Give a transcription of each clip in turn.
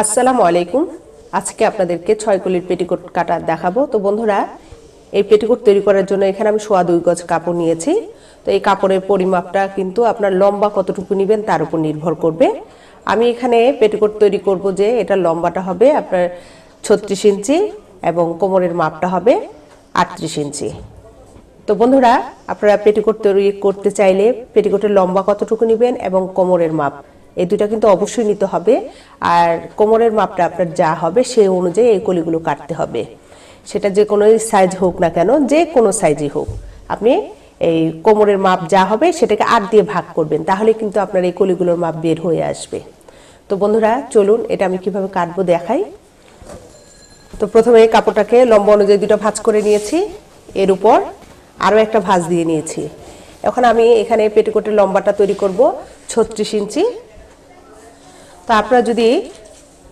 আসসালামু আলাইকুম। আজকে আপনাদেরকে ছয় কলির পেটিকোট কাটা দেখাবো। তো বন্ধুরা, এই পেটিকোট তৈরি করার জন্য এখানে আমি সোয়া দুই গজ কাপড় নিয়েছি। তো এই কাপড়ের পরিমাপটা কিন্তু আপনার লম্বা কতটুকু নেবেন তার উপর নির্ভর করবে। আমি এখানে পেটিকোট তৈরি করব যে এটা লম্বাটা হবে আপনার ছত্রিশ ইঞ্চি এবং কোমরের মাপটা হবে আটত্রিশ ইঞ্চি। তো বন্ধুরা, আপনারা পেটিকোট তৈরি করতে চাইলে পেটিকোটের লম্বা কতটুকু নেবেন এবং কোমরের মাপ এই দুটা কিন্তু অবশ্যই নিতে হবে। আর কোমরের মাপটা আপনার যা হবে সেই অনুযায়ী এই কলিগুলো কাটতে হবে। সেটা যে কোনো সাইজ হোক না কেন, যে কোনো সাইজই হোক। আপনি এই কোমরের মাপ যা হবে সেটাকে আট দিয়ে ভাগ করবেন, তাহলে কিন্তু আপনার এই কলিগুলোর মাপ বের হয়ে আসবে। তো বন্ধুরা, চলুন এটা আমি কীভাবে কাটবো দেখাই। তো প্রথমে এই কাপড়টাকে লম্বা অনুযায়ী দুটো ভাঁজ করে নিয়েছি। এর উপর আরও একটা ভাঁজ দিয়ে নিয়েছি। এখন আমি এখানে পেটিকোটের লম্বাটা তৈরি করব ছত্রিশ ইঞ্চি। তো আপনারা যদি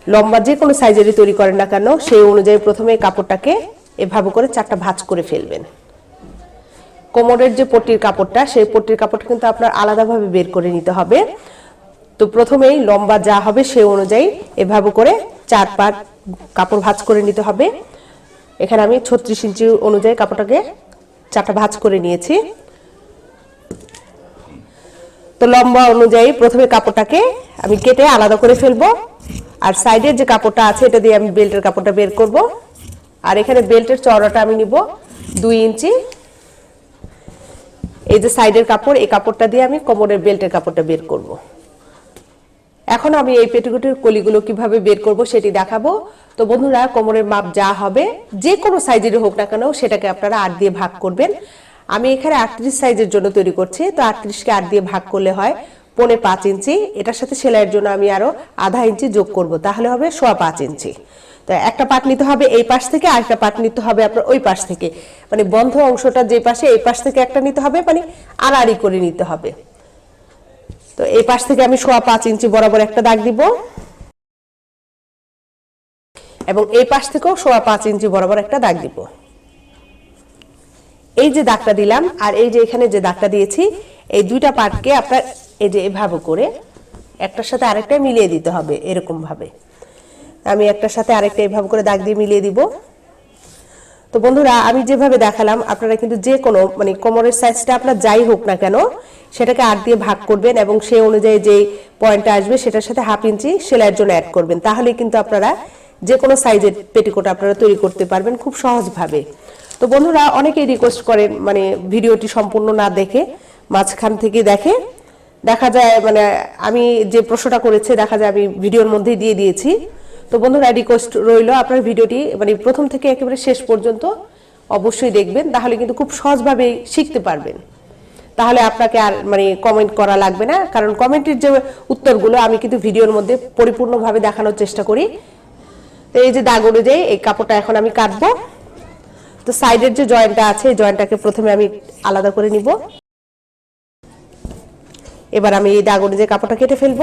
লম্বা যে কোনো সাইজেরই তৈরি করেন না কেন, সেই অনুযায়ী প্রথমে কাপড়টাকে এভাবে করে চারটা ভাঁজ করে ফেলবেন। কোমরের যে পট্টির কাপড়টা, সেই পট্টির কাপড়টা কিন্তু আপনার আলাদাভাবে বের করে নিতে হবে। তো প্রথমেই লম্বা যা হবে সেই অনুযায়ী এভাবে করে চার পাট কাপড় ভাঁজ করে নিতে হবে। এখানে আমি ছত্রিশ ইঞ্চি অনুযায়ী কাপড়টাকে চারটা ভাঁজ করে নিয়েছি। তো লম্বা অনুযায়ী প্রথমে কাপড়টাকে আমি কেটে আলাদা করে ফেলব। আর সাইডের যে কাপড়টা আছে, এটা দিয়ে আমি বেল্টের কাপড়টা বের করব। আর এখানে বেল্টের চওড়াটা আমি নিব দুই ইঞ্চি। এই যে সাইডের কাপড়, এই কাপড়টা দিয়ে আমি কোমরের বেল্টের কাপড়টা বের করব। এখন আমি এই পেটিকোটের কলিগুলো কীভাবে বের করব সেটি দেখাবো। তো বন্ধুরা, কোমরের মাপ যা হবে, যে কোনো সাইজের হোক না কেন, সেটাকে আপনারা আট দিয়ে ভাগ করবেন। আমি এখানে আটত্রিশ সাইজের জন্য তৈরি করছি, তো আটত্রিশকে আট দিয়ে ভাগ করলে হয় পৌনে পাঁচ ইঞ্চি। এটার সাথে সেলাইয়ের জন্য আমি আরও আধা ইঞ্চি যোগ করব, তাহলে হবে সোয়া পাঁচ ইঞ্চি। তো একটা পাট নিতে হবে এই পাশ থেকে আর একটা পাট নিতে হবে আপনার ওই পাশ থেকে। মানে বন্ধ অংশটা যে পাশে, এই পাশ থেকে একটা নিতে হবে মানে আড়াআড়ি করে নিতে হবে। তো এই পাশ থেকে আমি সোয়া পাঁচ ইঞ্চি বরাবর একটা দাগ দিব। এবং এই পাশ থেকেও সোয়া পাঁচ ইঞ্চি বরাবর একটা দাগ দিব। এই যে দাগটা দিলাম আর এই যে এখানে যে দাগটা দিয়েছি, এই দুইটা পার্টকে আপনার এই যে এভাবে করে একটার সাথে আরেকটা মিলিয়ে দিতে হবে এরকম ভাবে আমি একটার সাথে আরেকটা এভাবে করে দাগ দিয়ে মিলিয়ে দিব। তো বন্ধুরা, আমি যেভাবে দেখালাম, আপনারা কিন্তু যে কোনো মানে কোমরের সাইজটা আপনার যাই হোক না কেন, সেটাকে আট দিয়ে ভাগ করবেন এবং সেই অনুযায়ী যে পয়েন্টটা আসবে সেটার সাথে হাফ ইঞ্চি সেলাইয়ের জন্য অ্যাড করবেন। তাহলে কিন্তু আপনারা যে কোনো সাইজের পেটিকোট আপনারা তৈরি করতে পারবেন খুব সহজভাবে। তো বন্ধুরা অনেকেই রিকোয়েস্ট করেন মানে ভিডিওটি সম্পূর্ণ না দেখে, মাঝখান থেকে দেখে। দেখা যায় মানে আমি যে প্রশ্নটা করেছে, দেখা যায় আমি ভিডিওর মধ্যেই দিয়ে দিয়েছি। তো বন্ধুরা রিকোয়েস্ট রইল আপনার ভিডিওটি মানে প্রথম থেকে একেবারে শেষ পর্যন্ত অবশ্যই দেখবেন, তাহলে কিন্তু খুব সহজভাবে শিখতে পারবেন। তাহলে আপনাকে আর মানে কমেন্ট করা লাগবে না, কারণ কমেন্টের যে উত্তরগুলো আমি কিন্তু ভিডিওর মধ্যে পরিপূর্ণভাবে দেখানোর চেষ্টা করি। তো এই যে দাগ অনুযায়ী এই কাপড়টা এখন আমি কাটবো। তো সাইডের যে জয়েন্টটা আছে, এই জয়েন্টটাকে প্রথমে আমি আলাদা করে নিব। এবার আমি এই দাগ অনুযায়ী কাপড়টা কেটে ফেলব।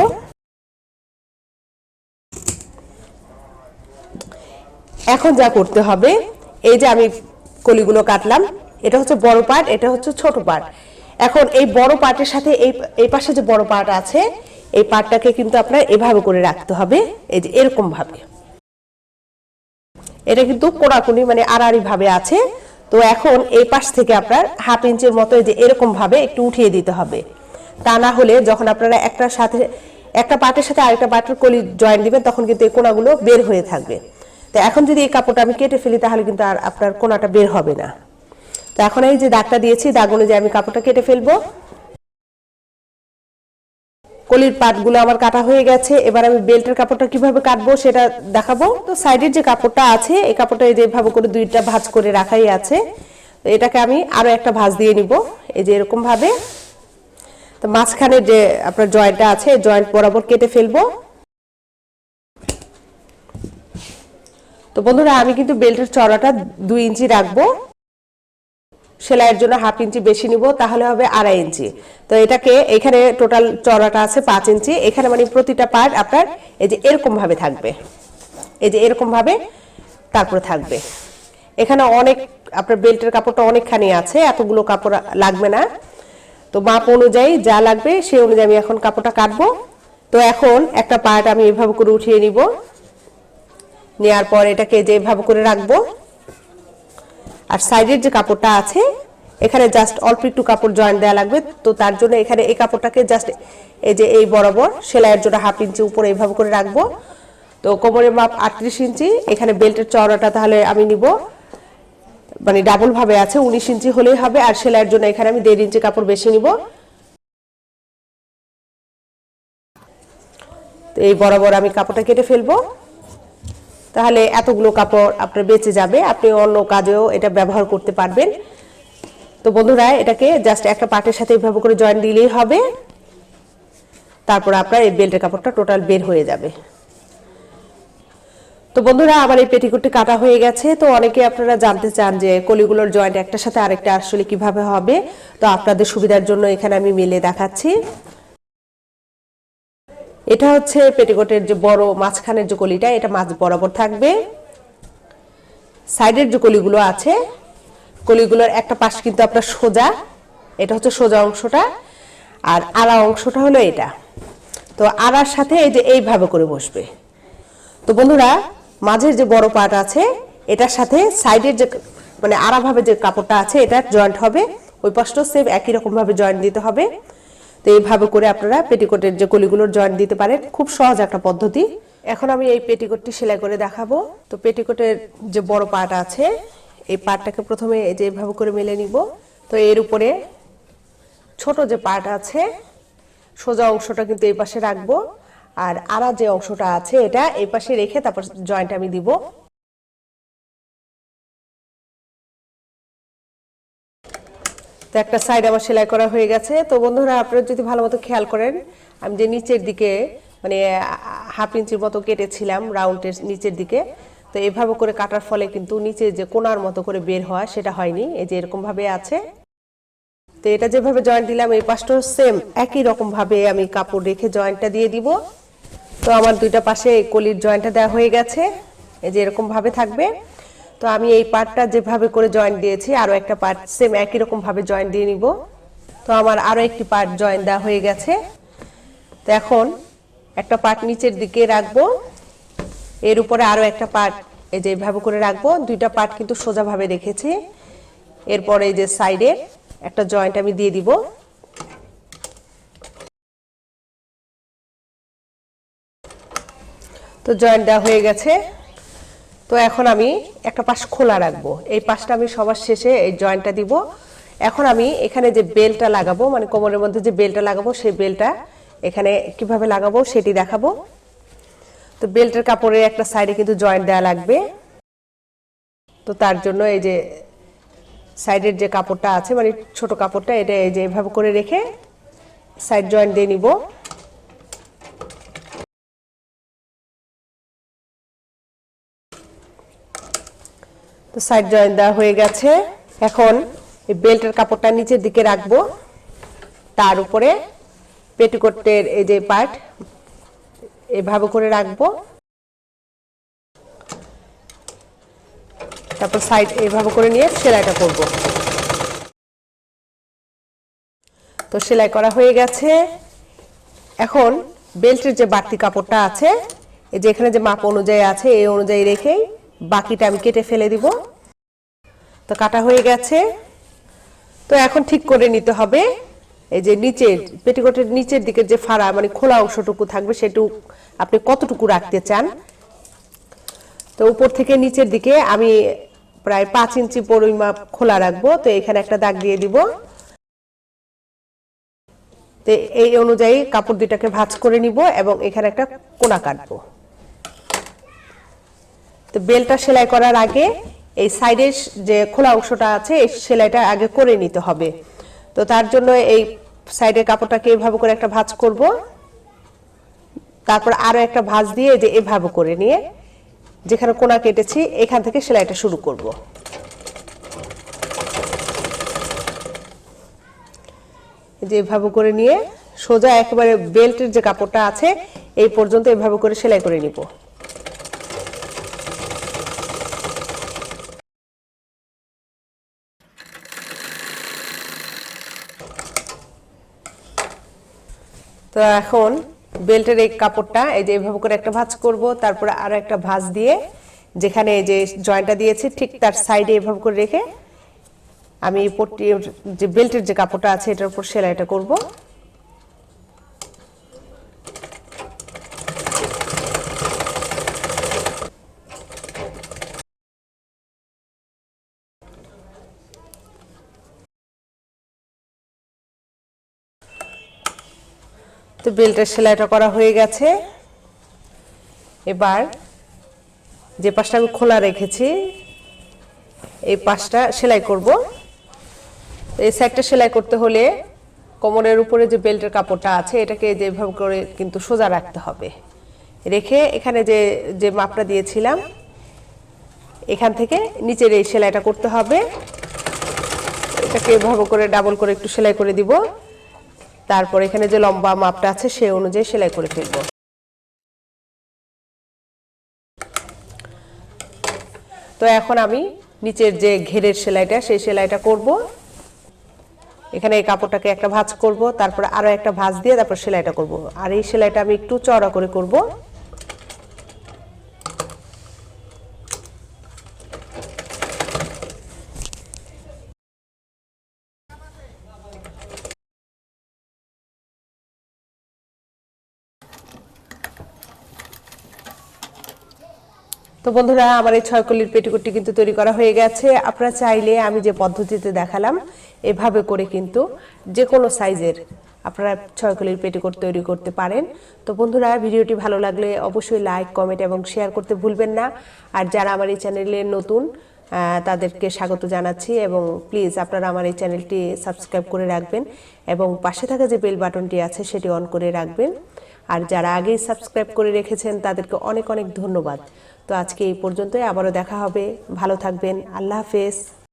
এখন যা করতে হবে, এই যে আমি কলিগুলো কাটলাম, এটা হচ্ছে বড় পার্ট, এটা হচ্ছে ছোট পার্ট। এখন এই বড় পার্টের সাথে এই এই পাশে যে বড় পার্ট আছে, এই পার্টটাকে কিন্তু আপনার এভাবে করে রাখতে হবে, এই যে এরকম ভাবে এটা কিন্তু কোনাকুনি মানে আড়াআড়ি ভাবে আছে। তো এখন এই পাশ থেকে আপনার হাফ ইঞ্চের মতো যে এরকম ভাবে একটু উঠিয়ে দিতে হবে। তা না হলে যখন আপনারা একটার সাথে, একটা পার্টের সাথে আরেকটা পার্টের কলি জয়েন দিবেন, তখন কিন্তু এই কোনাগুলো বের হয়ে থাকবে। তো এখন যদি এই কাপড়টা আমি কেটে ফেলি, তাহলে কিন্তু আর আপনার কোনাটা বের হবে না। তো এখন এই যে দাগটা দিয়েছি দাগ অনুযায়ী আমি কাপড়টা কেটে ফেলব কলির পাটগুলো আমার কাটা হয়ে গেছে। এবার আমি বেল্টের কাপড়টা কীভাবে কাটবো সেটা দেখাবো। তো সাইডের যে কাপড়টা আছে, এই কাপড়টা যেভাবে করে দুইটা ভাঁজ করে রাখাই আছে। তো এটাকে আমি আরও একটা ভাঁজ দিয়ে নিব। এই যে এরকম ভাবে তো মাঝখানে যে আপনার জয়েন্টটা আছে জয়েন্ট বরাবর কেটে ফেলব। তো বন্ধুরা, আমি কিন্তু বেল্টের চড়াটা দুই ইঞ্চি রাখব। সেলাইয়ের জন্য হাফ ইঞ্চি বেশি নিব, তাহলে হবে আড়াই ইঞ্চি। তো এটাকে এখানে টোটাল চড়াটা আছে পাঁচ ইঞ্চি। এখানে মানে প্রতিটা পার্ট আপনার এই যে এরকম ভাবে থাকবে। এই যে এরকম ভাবে তারপরে থাকবে। এখানে অনেক আপনার বেল্টের কাপড়টা অনেকখানি আছে, এতগুলো কাপড় লাগবে না। তো মাপ অনুযায়ী যা লাগবে সেই অনুযায়ী আমি এখন কাপড়টা কাটবো। তো এখন একটা পার্ট আমি এভাবে করে উঠিয়ে নিব। নেওয়ার পর এটাকে যে এভাবে করে রাখব আর সাইডের যে কাপড়টা আছে, এখানে জাস্ট অল্প একটু কাপড় জয়েন দেওয়া লাগবে। তো তার জন্য এখানে এই কাপড়টাকে জাস্ট এই যে এই বরাবর সেলাইয়ের জন্য হাফ ইঞ্চি উপরে এইভাবে করে রাখব। তো কোমরের মাপ আটত্রিশ ইঞ্চি, এখানে বেল্টের চওড়াটা তাহলে আমি নিব। মানে ডাবল ভাবে আছে, উনিশ ইঞ্চি হলেই হবে, আর সেলাইয়ের জন্য এখানে আমি দেড় ইঞ্চি কাপড় বেশি নিব। তো এই বরাবর আমি কাপড়টা কেটে ফেলব। তাহলে এতগুলো কাপড় আপনার বেঁচে যাবে। আপনি অন্য কাজেও এটা ব্যবহার করতে পারবেন। তো বন্ধুরা, এটাকে জাস্ট একটা পাটের সাথে এইভাবে করে জয়েন দিলেই হবে। তারপর আপনার এই বেল্টের কাপড়টা টোটাল বের হয়ে যাবে। তো বন্ধুরা, আমার এই পেটিকোটটি কাটা হয়ে গেছে। তো অনেকে আপনারা জানতে চান যে কলিগুলোর জয়েন্ট একটার সাথে আরেকটা আসলে কীভাবে হবে। তো আপনাদের সুবিধার জন্য এখানে আমি মেলে দেখাচ্ছি। এটা হচ্ছে পেটিকোটের যে বড় মাঝখানের যে কলিটা, এটা মাঝ বরাবর থাকবে। সাইডের যে কলিগুলো আছে, কলিগুলোর একটা পাশ কিন্তু আপনার সোজা, এটা হচ্ছে সোজা অংশটা, আর আড়া অংশটা হলো এটা। তো আড়ার সাথে এই যে এইভাবে করে বসবে। তো বন্ধুরা মাঝের যে বড় পার্ট আছে, এটার সাথে সাইডের যে মানে আড়াভাবে যে কাপড়টা আছে, এটা জয়েন্ট হবে। ওই পাশটাও সেম একই রকমভাবে জয়েন্ট দিতে হবে। তো এইভাবে করে আপনারা পেটিকোটের যে কলিগুলোর জয়েন্ট দিতে পারেন, খুব সহজ একটা পদ্ধতি। এখন আমি এই পেটিকোটটি সেলাই করে দেখাবো। তো পেটিকোটের যে বড় পার্ট আছে, এই পাটটাকে প্রথমে এই যে এইভাবে করে মেলে নিব। তো এর উপরে ছোট যে পার্ট আছে, সোজা অংশটা কিন্তু এই পাশে রাখব। আর আড়া যে অংশটা আছে, এটা এই পাশে রেখে তারপর জয়েন্ট আমি দিব। তো একটা সাইড আমার সেলাই করা হয়ে গেছে। তো বন্ধুরা, আপনারা যদি ভালো মতো খেয়াল করেন, আমি যে নিচের দিকে মানে হাফ ইঞ্চির মতো কেটেছিলাম রাউন্ডের নিচের দিকে, তো এভাবে করে কাটার ফলে কিন্তু নিচে যে কোনার মতো করে বের হওয়া সেটা হয়নি। এই যে এরকম ভাবে আছে। তো এটা যেভাবে জয়েন্ট দিলাম, এই পাশটাও সেম একই রকম ভাবে আমি কাপড় রেখে জয়েন্টটা দিয়ে দিব। তো আমার দুইটা পাশে কলির জয়েন্টটা দেওয়া হয়ে গেছে। এই যে এরকম ভাবে থাকবে। তো আমি এই পার্টটা যেভাবে করে জয়েন্ট দিয়েছি, আরও একটা পার্ট সেম একই রকম ভাবে জয়েন্ট দিয়ে নিব। তো আমার আরও একটি পার্ট জয়েন্ট দেওয়া হয়ে গেছে। তো এখন একটা পার্ট নিচের দিকে রাখব। এর উপরে আরও একটা পার্ট এই যে এইভাবে করে রাখব। দুইটা পার্ট কিন্তু সোজাভাবে রেখেছি। এরপরে এই যে সাইডে একটা জয়েন্ট আমি দিয়ে দিব। তো জয়েন্ট দেওয়া হয়ে গেছে। তো এখন আমি একটা পাশ খোলা রাখব। এই পাশটা আমি সবার শেষে এই জয়েন্টটা দিব। এখন আমি এখানে যে বেলটা লাগাবো মানে কোমরের মধ্যে যে বেলটা লাগাবো, সেই বেলটা এখানে কীভাবে লাগাবো সেটি দেখাবো। তো বেল্টের কাপড়ের একটা সাইডে কিন্তু জয়েন্ট দেওয়া লাগবে। তো তার জন্য এই যে সাইডের যে কাপড়টা আছে মানে ছোট কাপড়টা, এটা এই যে এভাবে করে রেখে সাইড জয়েন্ট দিয়ে নিব। তো সাইড জয়েন্ট দেওয়া হয়ে গেছে। এখন এই বেল্টের কাপড়টা নিচের দিকে রাখব। তার উপরে পেটিকোটের এই যে পার্ট এভাবে করে রাখব। তারপর সাইড এভাবে করে নিয়ে সেলাইটা করব। তো সেলাই করা হয়ে গেছে। এখন বেল্টের যে বাড়তি কাপড়টা আছে, এই যে এখানে যে মাপ অনুযায়ী আছে, এই অনুযায়ী রেখেই বাকিটা আমি কেটে ফেলে দিব। তো কাটা হয়ে গেছে। তো এখন ঠিক করে নিতে হবে। এই যে নিচের, পেটিকোটের নিচের দিকের যে ফাড়া মানে খোলা অংশটুকু থাকবে সেটুকু আপনি কতটুকু রাখতে চান? তো উপর থেকে নিচের দিকে আমি প্রায় পাঁচ ইঞ্চি পরিমাপ খোলা রাখব। তো এখানে একটা দাগ দিয়ে দিব। তো এই অনুযায়ী কাপড় দুটাকে ভাঁজ করে নিব এবং এখানে একটা কোনা কাটবো। তো বেলটা সেলাই করার আগে এই সাইডের যে খোলা অংশটা আছে, এই সেলাইটা আগে করে নিতে হবে। তো তার জন্য এই সাইডের কাপড়টাকে এভাবে করে একটা ভাঁজ করব। তারপর আরও একটা ভাঁজ দিয়ে যে এভাবে করে নিয়ে যেখানে কোনা কেটেছি, এখান থেকে সেলাইটা শুরু করব। যে এভাবে করে নিয়ে সোজা একেবারে বেল্টের যে কাপড়টা আছে, এই পর্যন্ত এভাবে করে সেলাই করে নিব। তো এখন বেল্টের এই কাপড়টা, এই যে এভাবে করে একটা ভাঁজ করব, তারপরে আরও একটা ভাঁজ দিয়ে, যেখানে যে জয়েন্টটা দিয়েছি, ঠিক তার সাইডে এভাবে করে রেখে আমি এই পট্টির যে বেল্টের যে কাপড়টা আছে, এটার উপর সেলাইটা করব। তো বেল্টের সেলাইটা করা হয়ে গেছে। এবার যে পাশটা আমি খোলা রেখেছি, এই পাশটা সেলাই করব। এই সাইডটা সেলাই করতে হলে কোমরের উপরে যে বেল্টের কাপড়টা আছে, এটাকে যেভাবে করে কিন্তু সোজা রাখতে হবে। রেখে এখানে যে যে মাপটা দিয়েছিলাম, এখান থেকে নিচের এই সেলাইটা করতে হবে। এটাকে এভাবে করে ডাবল করে একটু সেলাই করে দিব। তারপর এখানে যে লম্বা মাপটা আছে সেই অনুযায়ী সেলাই করে ফেলব। তো এখন আমি নিচের যে ঘেরের সেলাইটা, সেই সেলাইটা করব। এখানে এই কাপড়টাকে একটা ভাঁজ করব, তারপর আরও একটা ভাঁজ দিয়ে তারপর সেলাইটা করব। আর এই সেলাইটা আমি একটু চড়া করে করব। তো বন্ধুরা, আমার এই ছয় কলির পেটিকোটটি কিন্তু তৈরি করা হয়ে গেছে। আপনারা চাইলে আমি যে পদ্ধতিতে দেখালাম, এভাবে করে কিন্তু যে কোনো সাইজের আপনারা ছয় কলির পেটিকোট তৈরি করতে পারেন। তো বন্ধুরা, ভিডিওটি ভালো লাগলে অবশ্যই লাইক, কমেন্ট এবং শেয়ার করতে ভুলবেন না। আর যারা আমার এই চ্যানেলে নতুন তাদেরকে স্বাগত জানাচ্ছি এবং প্লিজ আপনারা আমার এই চ্যানেলটি সাবস্ক্রাইব করে রাখবেন এবং পাশে থাকা যে বেল বাটনটি আছে, সেটি অন করে রাখবেন। আর যারা আগেই সাবস্ক্রাইব করে রেখেছেন, তাদেরকে অনেক অনেক ধন্যবাদ। তো আজকে এই পর্যন্তই। আবারও দেখা হবে। ভালো থাকবেন। আল্লাহ হাফেজ।